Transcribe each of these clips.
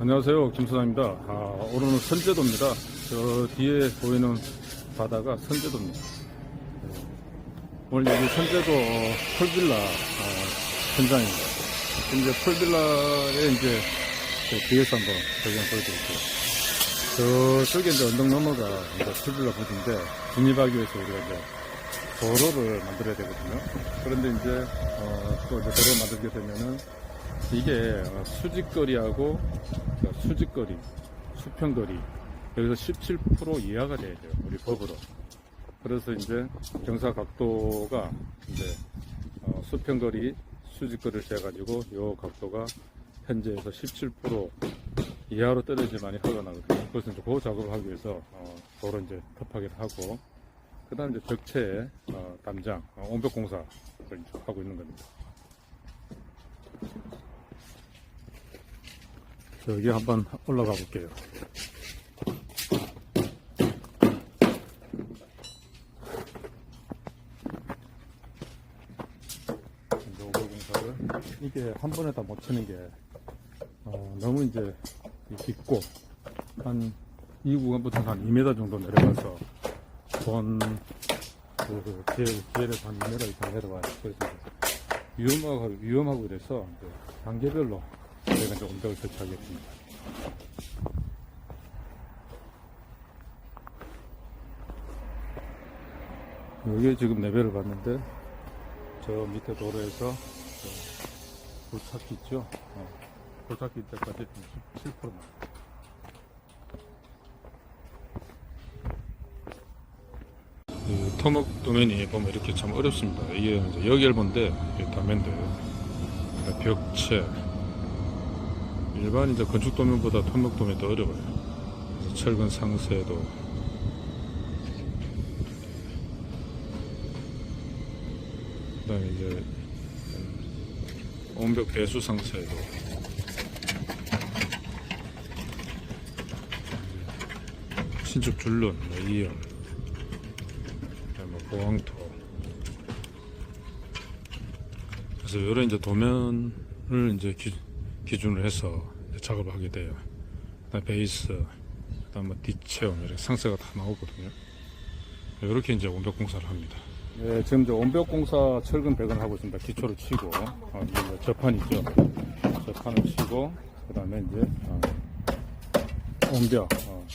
안녕하세요. 김소장입니다. 아, 오늘은 선제도입니다. 저 뒤에 보이는 바다가 선제도입니다. 네. 오늘 여기 선제도 어, 폴빌라 어, 현장입니다. 이제 폴빌라에 이제 그 뒤에서 한번 배경 보여드릴게요. 저쪽에 이제 언덕 넘어가 이제 폴빌라 부지인데 진입하기 위해서 우리가 이제 도로를 만들어야 되거든요. 그런데 이제 어, 또 이제 도로를 만들게 되면은 이게 어, 수직거리하고 자, 수직거리, 수평거리 여기서 17% 이하가 돼야 돼요. 우리 법으로. 그래서 이제 경사 각도가 이제 어, 수평거리, 수직거리를 재가지고 요 각도가 현재에서 17% 이하로 떨어지만이 허가 나거든요. 그래서 이제 그 작업을 하기 위해서 어, 도로 이제 급하게 하고 그다음 이제 적체 어, 담장, 어, 온벽 공사를 하고 있는 겁니다. 저기 한번 올라가 볼게요. 이게 한 번에 다 못 치는 게 어, 너무 이제 깊고 한 이 구간부터 한 2m 정도 내려가서 본 그, 그 길, 길에서 한 2m 이상 내려와요. 그래서 위험하고, 위험하고 이래서 단계별로 저희가 이제 온벽을 설치하겠습니다. 여기 지금 레벨을 봤는데 저 밑에 도로에서 저 도착기 있죠? 어, 도착기 때까지 17%만. 이 토목 도면이 보면 이렇게 참 어렵습니다. 이게 이제 이게 다면돼요. 그러니까 벽체 일반 이제 건축 도면보다 토목 도면이 더 어려워요. 철근 상세도 그다음에 이제 음, 온벽 배수 상세도 신축 줄눈, 뭐 그다음에 뭐 보황토. 그래서 이런 이제 도면을 이제 기, 기준으로 해서 작업을 하게 돼요. 그다음 베이스, 그다음 뭐 뒷체험 이렇게 상세가 다 나오거든요. 이렇게 이제 온벽 공사를 합니다. 네, 지금 이제 온벽 공사 철근 배관을 하고 있습니다. 기초를 치고 어, 이제 뭐 접판 있죠. 접판을 치고 그다음에 이제 어, 온벽 어,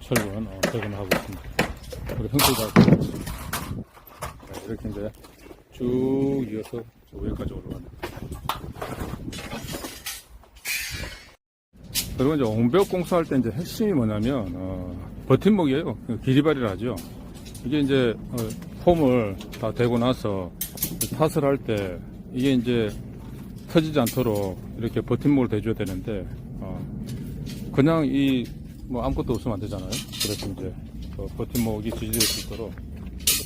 철근 어, 배관을 하고 있습니다. 그리고 형태가 네, 이렇게 이제 쭉 이어서 저 위에까지 올라갑니다. 그리고 이제 온벽 공사할 때 이제 핵심이 뭐냐면 어, 버팀목이에요. 그 기리발이라 하죠. 이게 이제 어, 폼을 다 대고 나서 탓을 할 때 이게 이제 터지지 않도록 이렇게 버팀목을 대줘야 되는데 어, 그냥 이 뭐 아무것도 없으면 안 되잖아요. 그래서 이제 그 버팀목이 지지될 수 있도록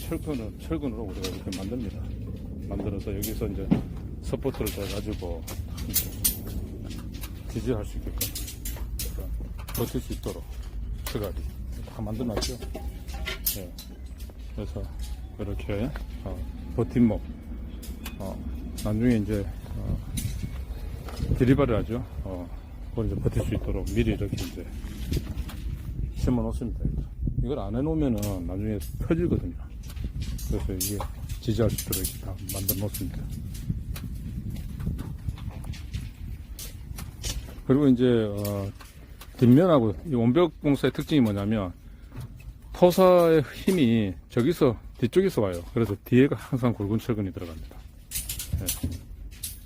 철근을 철근으로 우리가 이렇게 만듭니다. 만들어서 여기서 이제 서포트를 대 가지고 지지할 수 있게끔 버틸 수 있도록 철갑이 다 만들어놨죠. 네. 그래서 이렇게 어, 버팀목 어, 나중에 이제 어, 디리바를 하죠. 어, 그걸 이제 버틸 수 있도록 미리 이렇게 이제 심어 놓습니다. 이걸 안 해놓으면은 나중에 터지거든요. 그래서 이게 지지할 수 있도록 이렇게 다 만들어 놓습니다. 그리고 이제 어, 뒷면하고 이 원벽 공사의 특징이 뭐냐면 토사의 힘이 저기서 뒤쪽에서 와요. 그래서 뒤에가 항상 굵은 철근이 들어갑니다. 네.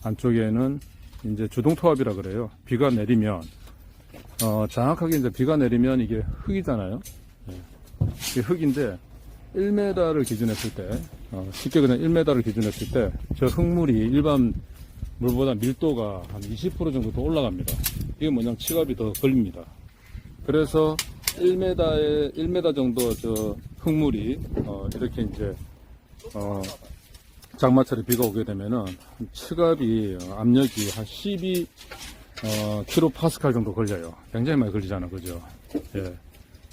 안쪽에는 이제 주동 토합이라 그래요. 비가 내리면 어, 정확하게 이제 비가 내리면 이게 흙이잖아요. 네. 이게 흙인데 1m를 기준했을 때 어, 쉽게 그냥 1m를 기준했을 때 저 흙물이 일반 물보다 밀도가 한 20% 정도 더 올라갑니다. 이게 뭐냐면 치갑이 더 걸립니다. 그래서 1m에 1m 정도 저 흙물이 어, 이렇게 이제 어, 장마철에 비가 오게 되면은 치갑이 어, 압력이 한 12 어, 킬로 파스칼 정도 걸려요. 굉장히 많이 걸리잖아, 그죠? 예.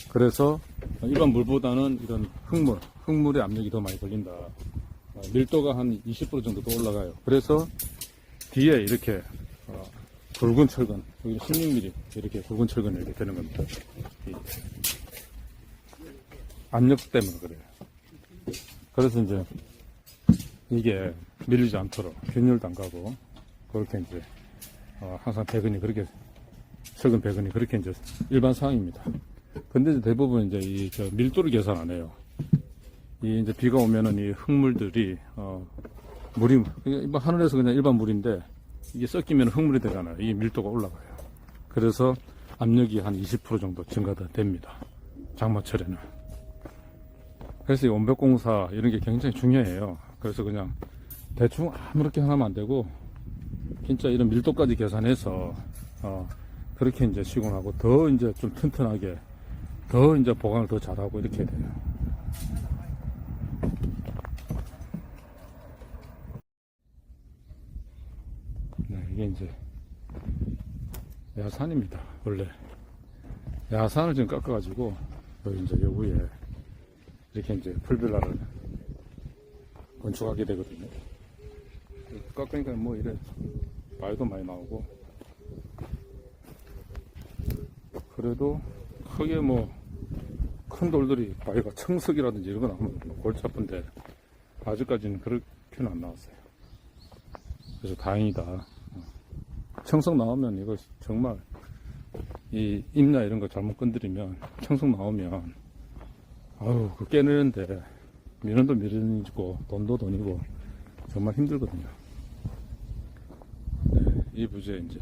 그래서 일반 물보다는 이런 흙물, 흙물의 압력이 더 많이 걸린다. 어, 밀도가 한 20% 정도 더 올라가요. 그래서 뒤에 이렇게 어, 굵은 철근, 여기 16mm 이렇게 굵은 철근이 이렇게 되는 겁니다. 이 압력 때문에 그래요. 그래서 이제 이게 밀리지 않도록 균열도 안 가고 그렇게 이제 어, 항상 배근이 그렇게 철근 배근이 그렇게 이제 일반 상황입니다. 근데 이제 대부분 이제 이저 밀도를 계산 안 해요. 이 이제 비가 오면은 이 흙물들이 어 물이 일반 하늘에서 그냥 일반 물인데 이게 섞이면 흙물이 되잖아요. 이 밀도가 올라가요. 그래서 압력이 한 20% 정도 증가가 됩니다. 장마철에는. 그래서 이 원벽공사 이런 게 굉장히 중요해요. 그래서 그냥 대충 아무렇게 하면 안 되고 진짜 이런 밀도까지 계산해서 어 그렇게 이제 시공하고 더 이제 좀 튼튼하게 더 이제 보강을 더 잘하고 이렇게 해야 돼요. 네, 이게 이제 야산입니다. 원래 야산을 지금 깎아가지고 여기 이제 요 위에 이렇게 이제 풀빌라를 건축하게 되거든요. 깎으니까 뭐 이래 말도 많이 나오고 그래도 크게 뭐 큰 돌들이 바위가 청석이라든지 이런 거 나오면 뭐 골치 아픈데 아직까지는 그렇게는 안 나왔어요. 그래서 다행이다. 청석 나오면 이거 정말 이 임야 이런 거 잘못 건드리면 청석 나오면 아유 그 깨내는데 미련도 미련이고 돈도 돈이고 정말 힘들거든요. 네, 이 부지에 이제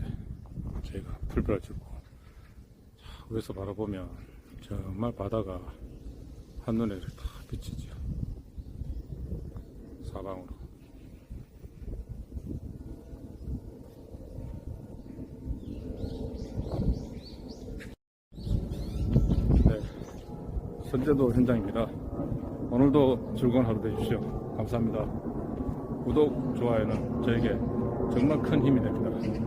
저희가 풀벼를 짓고 자, 위에서 바라보면 정말 바다가 한눈에 다 비치죠. 사방으로. 네, 선제도 현장입니다. 오늘도 즐거운 하루 되십시오. 감사합니다. 구독, 좋아요는 저에게 정말 큰 힘이 됩니다.